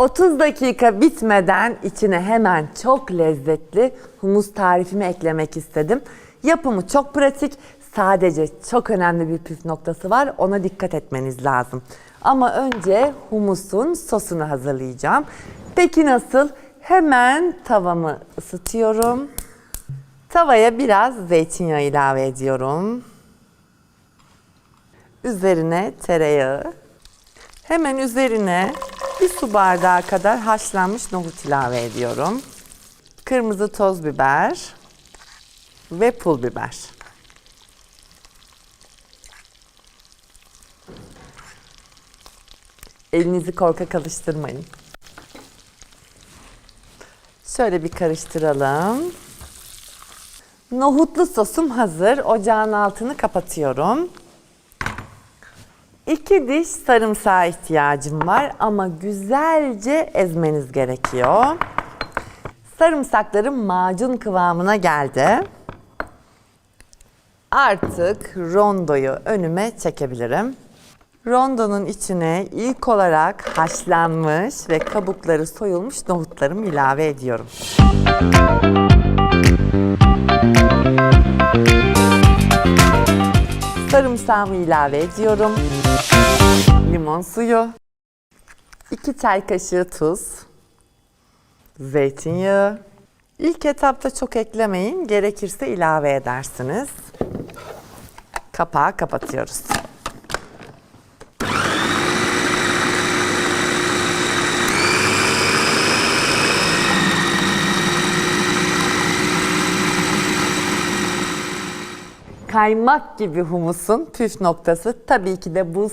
30 dakika bitmeden içine hemen çok lezzetli humus tarifimi eklemek istedim. Yapımı çok pratik. Sadece çok önemli bir püf noktası var. Ona dikkat etmeniz lazım. Ama önce humusun sosunu hazırlayacağım. Peki nasıl? Hemen tavamı ısıtıyorum. Tavaya biraz zeytinyağı ilave ediyorum. Üzerine tereyağı. Hemen üzerine bir su bardağı kadar haşlanmış nohut ilave ediyorum. Kırmızı toz biber ve pul biber. Elinizi korkak alıştırmayın. Şöyle bir karıştıralım. Nohutlu sosum hazır. Ocağın altını kapatıyorum. İki diş sarımsağa ihtiyacım var ama güzelce ezmeniz gerekiyor. Sarımsaklarım macun kıvamına geldi. Artık rondoyu önüme çekebilirim. Rondonun içine ilk olarak haşlanmış ve kabukları soyulmuş nohutlarımı ilave ediyorum. Sarımsağımı ilave ediyorum. Limon suyu. 2 çay kaşığı tuz. Zeytinyağı. İlk etapta çok eklemeyin. Gerekirse ilave edersiniz. Kapağı kapatıyoruz. Kaymak gibi humusun püf noktası tabii ki de buz.